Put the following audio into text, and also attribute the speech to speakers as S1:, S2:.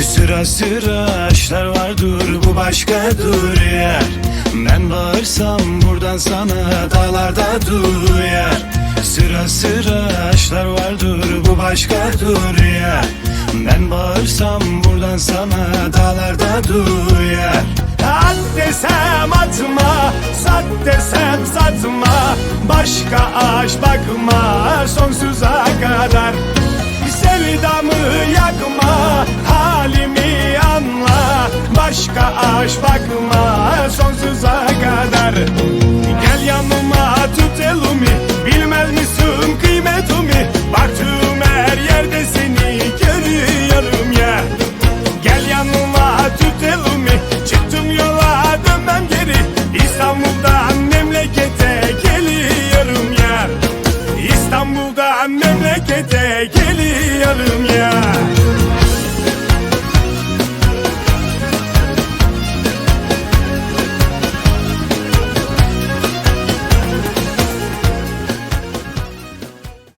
S1: Sıra sıra aşklar var dur bu başkadır yer Ben bağırsam buradan sana dağlarda duyar Sıra sıra aşklar vardır bu başkadır yer Ben bağırsam buradan sana dağlarda duyar At desem atma, sat desem satma Başka aşk bakma sonsuza kadar Sevdamı Aşk bakma sonsuza kadar. Gel yanıma tut elimi, bilmez misin kıymetimi? Baktığım her yerde seni görüyorum ya Gel yanıma tut elimi. Çıktım yola dönmem geri. İstanbul'dan memlekete geliyorum ya İstanbul'dan memlekete geliyorum ya